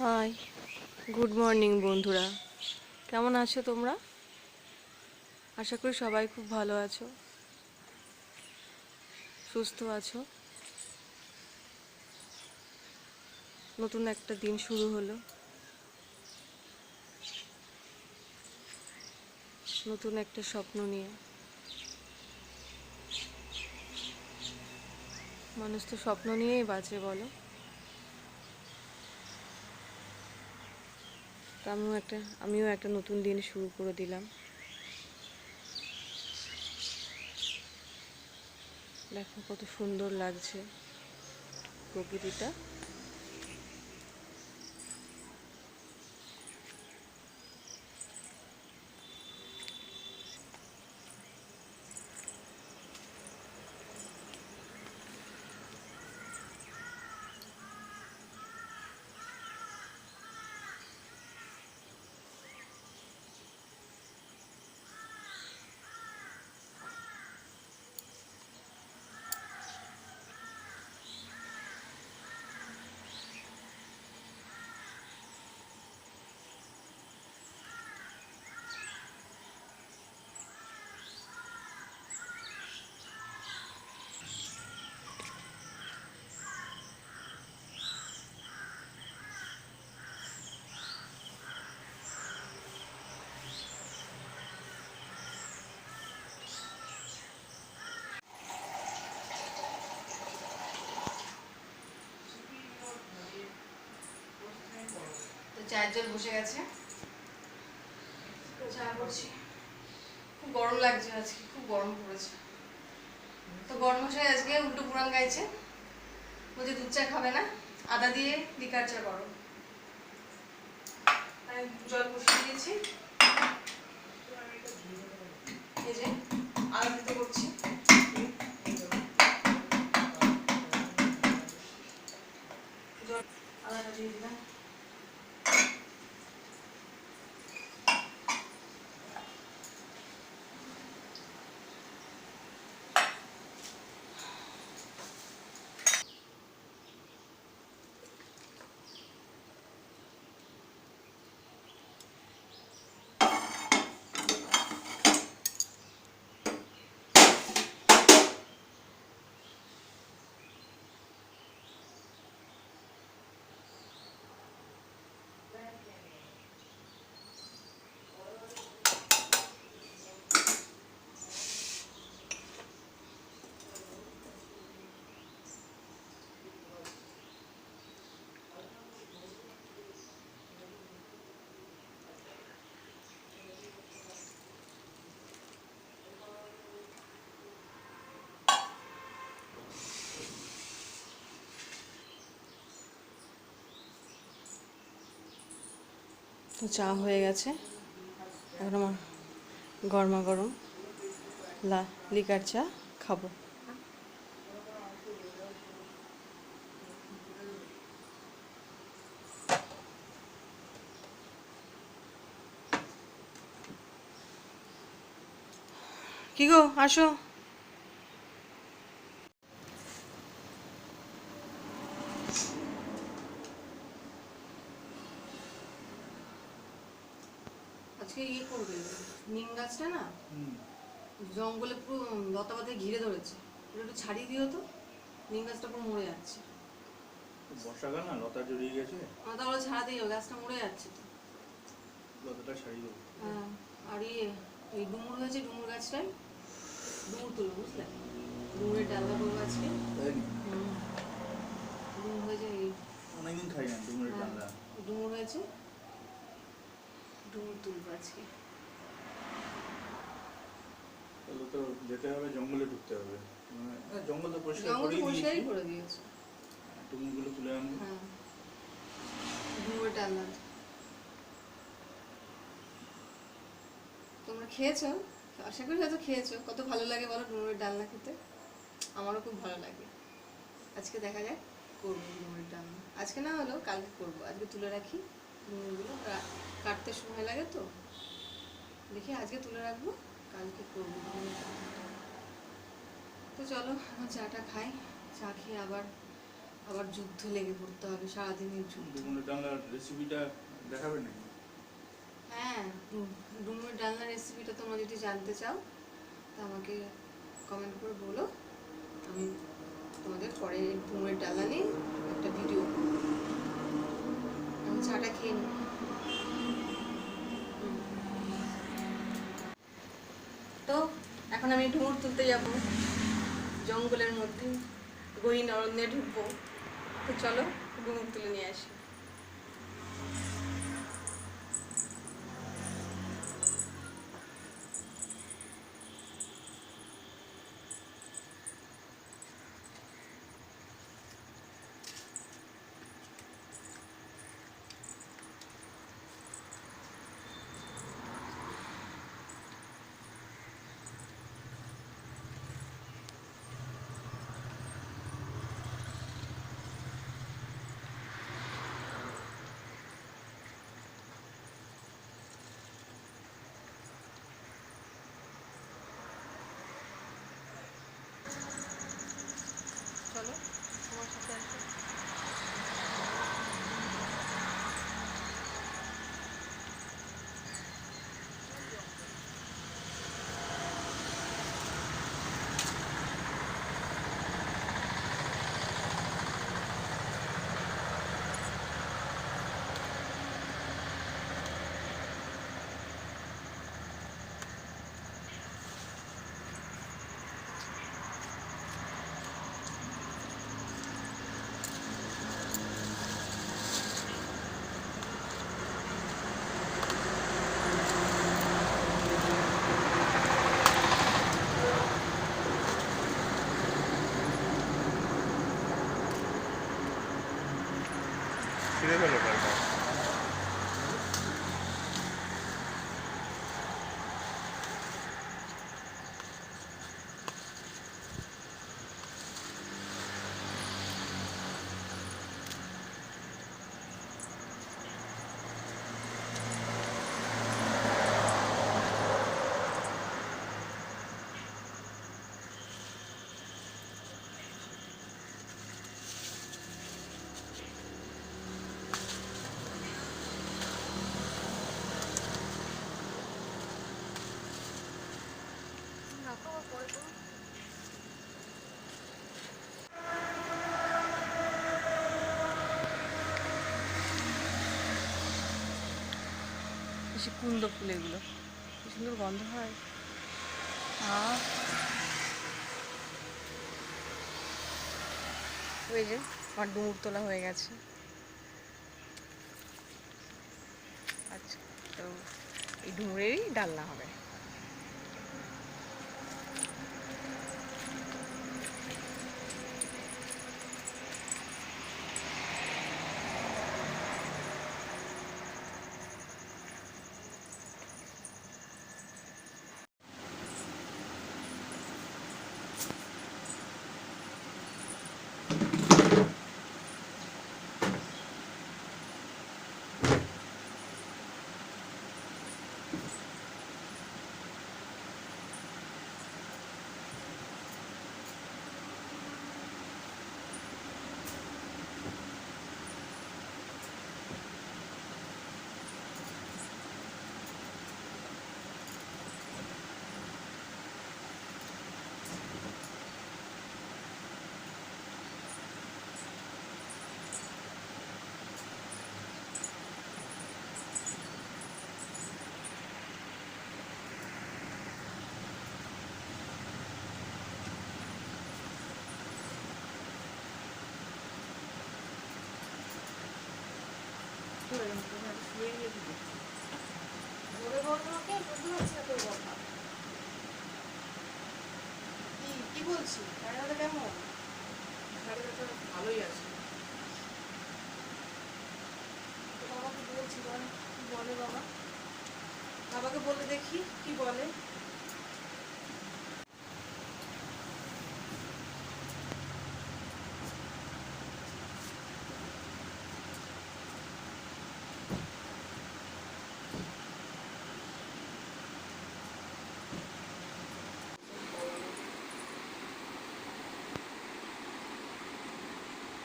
High, good morning বন্ধুরা। কেমন আছো তোমরা? আশা করি সবাই খুব ভালো আছো, সুস্থ আছো। নতুন একটা দিন শুরু হলো। নতুন একটা স্বপ্ন নিয়ে। মানুষ তো স্বপ্ন নিয়েই বাঁচে, বলো। তো আমিও একটা আমিও একটা নতুন দিন শুরু করে দিলাম। দেখো কত সুন্দর লাগছে প্রকৃতিটা। চায়ের জল বসে গেছে। চা করছি খুব গরম লাগছে আজকে, খুব গরম পড়েছে। তো গরম মশাই আজকে উল্টো পুরান গাইছে। বলছে, দুধ চা খাবে না? আদা দিয়ে লিকার চা করো। জল বসিয়ে দিয়েছি। এই যে, আদা দিতে করছি জল আদাটা দিয়ে দিলাম তো চা হয়ে গেছে। এখন আমার গরমা গরম লা, লিকার চা খাব। কি গো, আসো আজকে ইয়ে করবে নিম গাছটা না জঙ্গলে পুরো লতা পাতায় ঘিরে ধরেছে। ওটা একটু ছাড়িয়ে দিও তো নিম গাছটা পুরো মরে যাচ্ছে। বর্ষাকাল না লতা জড়িয়ে গেছে। আমার তাহলে ছাড়াতেই হবে গাছটা মরে যাচ্ছে তো। লতাটা সারিয়ে দেবো হ্যাঁ আর ইয়ে এই ডুমুর হয়েছে ডুমুর গাছটায় ডুমুর তুলো বুঝলে? ডুমুরের ডালটা করব আজকে। ডুমুর হয়েছে এই অনেকদিন খাই না ডুমুরের হ্যাঁ, ডুমুর হয়েছে ডুমুর তুলবো আজকে। তাহলে তো যেতে হবে জঙ্গলে ঢুকতে হবে। মানে, হ্যাঁ, জঙ্গল তো পরিষ্কার দিয়েছি। করে দিয়েছে। ডুমুরগুলো তুলে আনব। হ্যাঁ। তোমরা খেয়েছো? আশা করি হয়তো খেয়েছো। কত ভালো লাগে বলো ডুমুরের ডালনা খেতে? আমারও খুব ভালো লাগে। আজকে দেখা যাক করব ডুমুরের ডালনা। আজকে না হলেও কালকে করব। আজকে তুলে রাখি ডুমুরগুলো কাটতে সময় লাগে তো। দেখি আজকে তুলে রাখব। কালকে করব। তো চলো এখন চাটা খাই। চা খেয়ে আবার আবার যুদ্ধ লেগে পড়তে হবে সারাদিনের যুদ্ধ। ডুমুরের ডালনার রেসিপিটা দেখাবে নাকি? হ্যাঁ ডু- ডুমুরের ডালনার রেসিপিটা তোমরা যদি জানতে চাও তা আমাকে কমেন্ট করে বলো। আমি তোমাদের পরে ডুমুরের ডালনা নিয়ে একটা ভিডিও আমি চাটা খেয়ে নিই। এখন আমি ডুমুর তুলতে যাব। জঙ্গলের মধ্যে। গহীন অরণ্যে ঢুকবো। তো চলো ডুমুর তুলে নিয়ে আসি। বেশি কুন্দ ফুল এগুলো। কি সুন্দর গন্ধ হয়। ওই যে, আমার ডুমুর তোলা হয়ে গেছে। আচ্ছা তো এই ডুমুরেরই ডালনা হবে।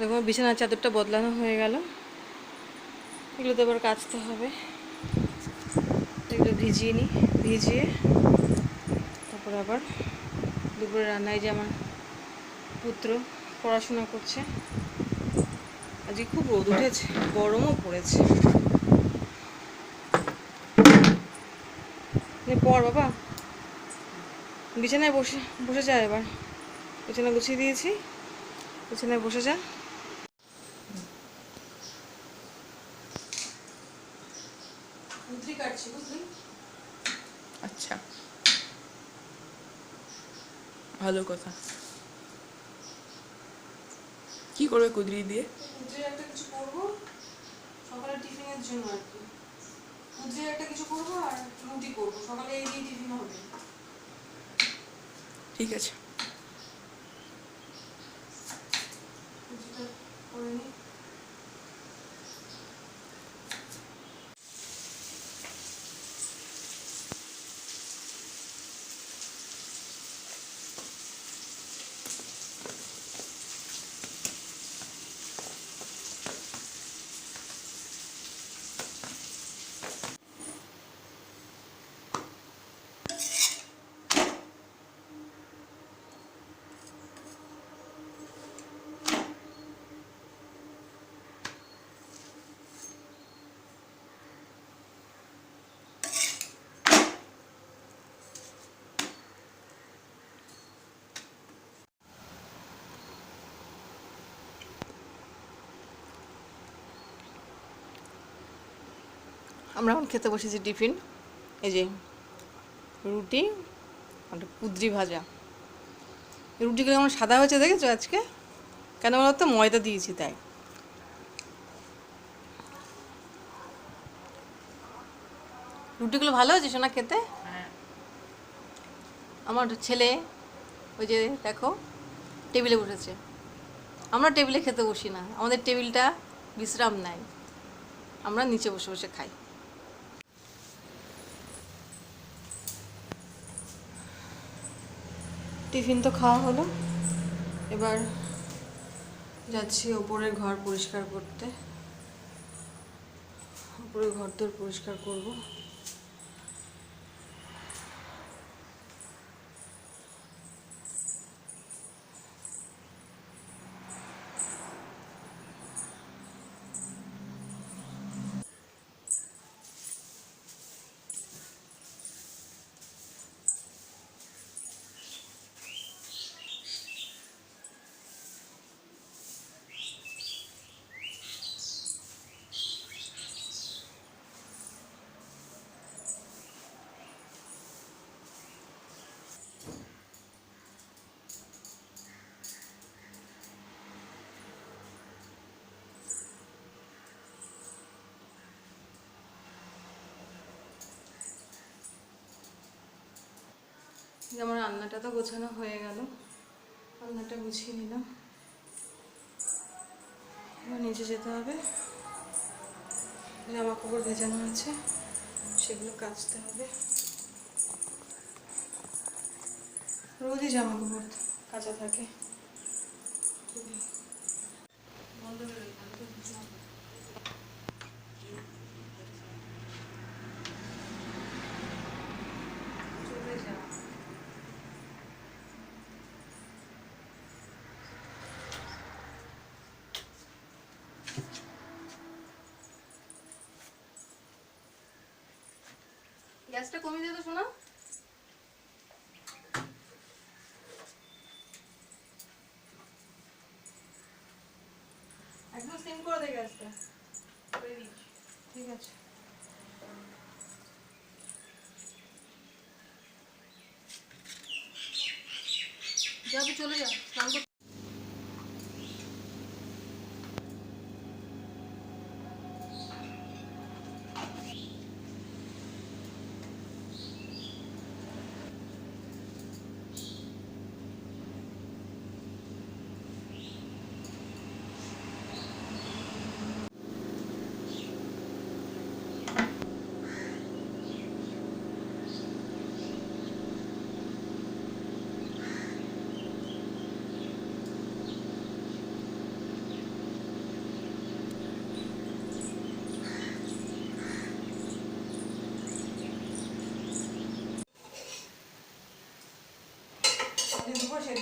দেখো বিছানার চাদরটা বদলানো হয়ে গেল। এগুলো তো এবার কাচতে হবে। এগুলো ভিজিয়ে নিই ভিজিয়ে তারপর আবার দুপুরে রান্নায় যে আমার পুত্র পড়াশোনা করছে, আজকে খুব রোদ উঠেছে, গরমও পড়েছে। পড় বাবা, বিছানায় বসে বসে যা এবার। বিছানা গুছিয়ে দিয়েছি, বিছানায় বসে যা কুদ্রি কাটছি বুঝলি আচ্ছা ভালো কথা। কি করবে কুদরি দিয়ে? কুদ্রির একটা কিছু করব সকালে টিফিনের জন্য আর কি। কুদরি একটা কিছু করব আর রুটি করব সকালে এই দিয়ে টিফিন হবে। ঠিক আছে। আমরা এখন খেতে বসেছি টিফিন। এই যে রুটি আর কুদ্রি ভাজা। রুটিগুলো কেমন সাদা হয়েছে দেখেছ আজকে? কেন বলতো? ময়দা দিয়েছি তাই। রুটিগুলো ভালো হয়েছে সোনা খেতে? আমার ছেলে ওই যে দেখো টেবিলে বসেছে। আমরা টেবিলে খেতে বসি না। আমাদের টেবিলটা বিশ্রাম নেয়। আমরা নিচে বসে বসে খাই। টিফিন তো খাওয়া হলো। এবার যাচ্ছি ওপরের ঘর পরিষ্কার করতে। ওপরের ঘর তোর পরিষ্কার করব। যে আমার রান্নাটা তো গোছানো হয়ে গেল। রান্নাটা গুছিয়ে নিলাম। এবার নিচে যেতে হবে। জামা কাপড় ভেজানো আছে, সেগুলো কাচতে হবে। রোজই জামা কাপড় কাঁচা থাকে। বন্ধ করে দিই, তাহলে তো বুঝলাম না। চলে যা গ্যাসটা কমিয়ে দে তো শোনা একদম সিম করে দে গ্যাসটা। ঠিক আছে। যা তুই চলে যা স্নান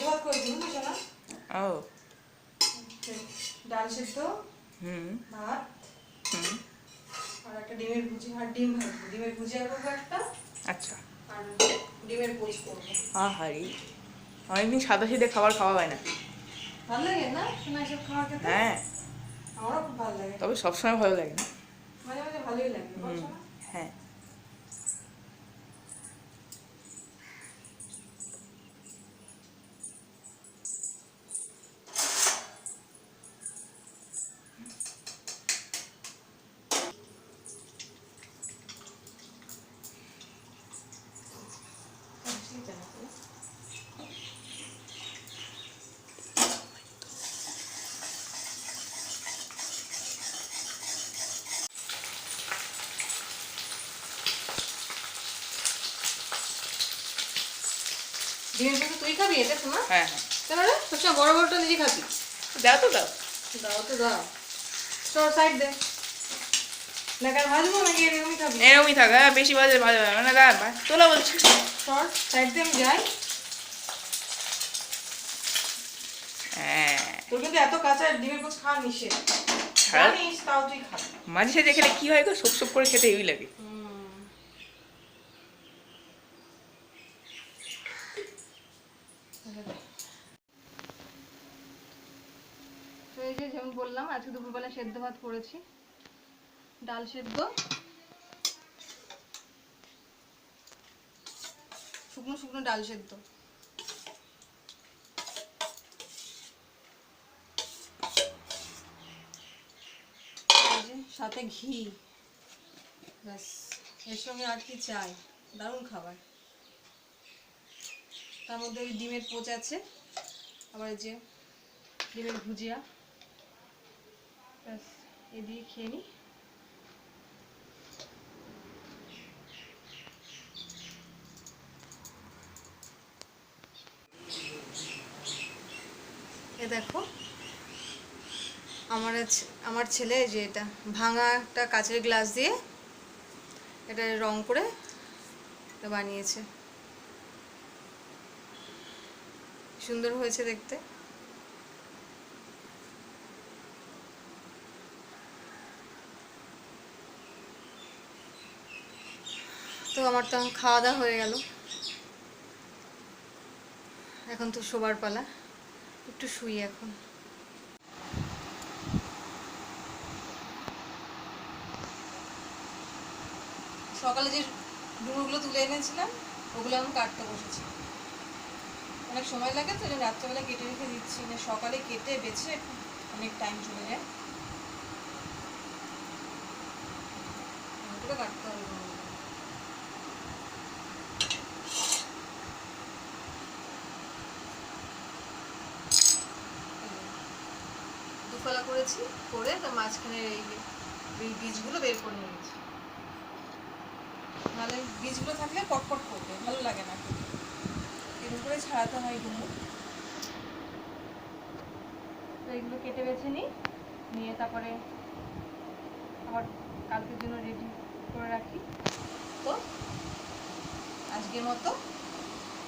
ভাত করেছি বুঝছ না? ও। ডাল সেদ্ধ হুম। ভাত হুম। আর একটা ডিমের ভুজি আর ডিম ভাজবো। ডিমের ভুজিয়া করব একটা। আচ্ছা। আর ডিমের পোচ করব। আহারি অনেকদিন সাদা সিধে খাবার খাওয়া হয় না। ভালো লাগে না? শোনা এসব খাওয়া খেতে হ্যাঁ। আমারও খুব ভালো লাগে। তবে সবসময় ভালো লাগে না। মাঝে মাঝে ভালোই লাগে। হ্যাঁ। ডিমের পোচ তুই খাবি এটা শোনা? হ্যাঁ হ্যাঁ। কেন রে সবসময় বড় বড়টা নিজে খাবি। দাও তো দাও। দাও তো দাও। সাইড দে। ভাজবো নাকি এরকমই খাবি? এরকমই থাক হ্যাঁ বেশি বাজে ভাজা যাবে না ভাই। তোলা বলছি। সাইড দিয়ে আমি যাই। হ্যাঁ। তোর কিন্তু এত কাঁচা ডিমের পোচ খাওয়া নিষেধ। ছাড়। জানিস তাও তুই খাবি। মাঝে সাঝে খেলে কি হয় গো? সব সব করে খেতে হেভি লাগে। এই যে যেমন বললাম, আজকে দুপুরবেলা সেদ্ধ ভাত করেছি। ডাল সেদ্ধ। শুকনো শুকনো ডাল সেদ্ধ। সাথে ঘি। ব্যাস, এর সঙ্গে আর কি চাই? দারুণ খাবার। তার মধ্যে ওই ডিমের পোচ আছে। আবার যে ডিমের ভুজিয়া। ব্যাস এ দিয়ে খেয়ে নিই এ দেখো, আমার আমার ছেলে যে এটা, ভাঙা একটা কাচের গ্লাস দিয়ে এটা রং করে বানিয়েছে। সুন্দর হয়েছে দেখতে। আমার তো খাওয়া দাওয়া হয়ে গেল। এখন তো শোবার পালা। একটু শুই এখন। সকালে যে ডুমুরগুলো তুলে এনেছিলাম, ওগুলো আমি কাটতে বসেছি। অনেক সময় লাগে তো রাত্রেবেলা কেটে রেখে দিচ্ছি। না সকালে কেটে বেছে অনেক টাইম চলে যায়। কাটতে হবে। দুফালা করেছি, করে তার মাঝখানে এই বীজগুলো বের করে নিয়েছি। নাহলে বীজগুলো থাকলে পটপট করবে ভালো লাগে না। এরকম করে ছাড়াতে হয় ডুমুর তো এগুলো কেটে বেছে নিই, নিয়ে তারপরে আবার কালকের জন্য রেডি করে রাখি। তো আজকের মতো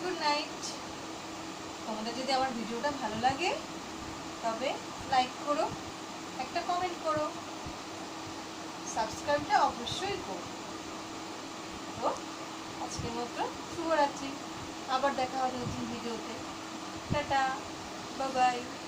গুড নাইট তোমাদের যদি আমার ভিডিওটা ভালো লাগে, তবে লাইক করো, একটা কমেন্ট করো। সাবস্ক্রাইবটা অবশ্যই করো। তো, আজকের মতো শুভরাত্রি। আবার দেখা হবে নতুন ভিডিওতে টাটা বাবাই বাই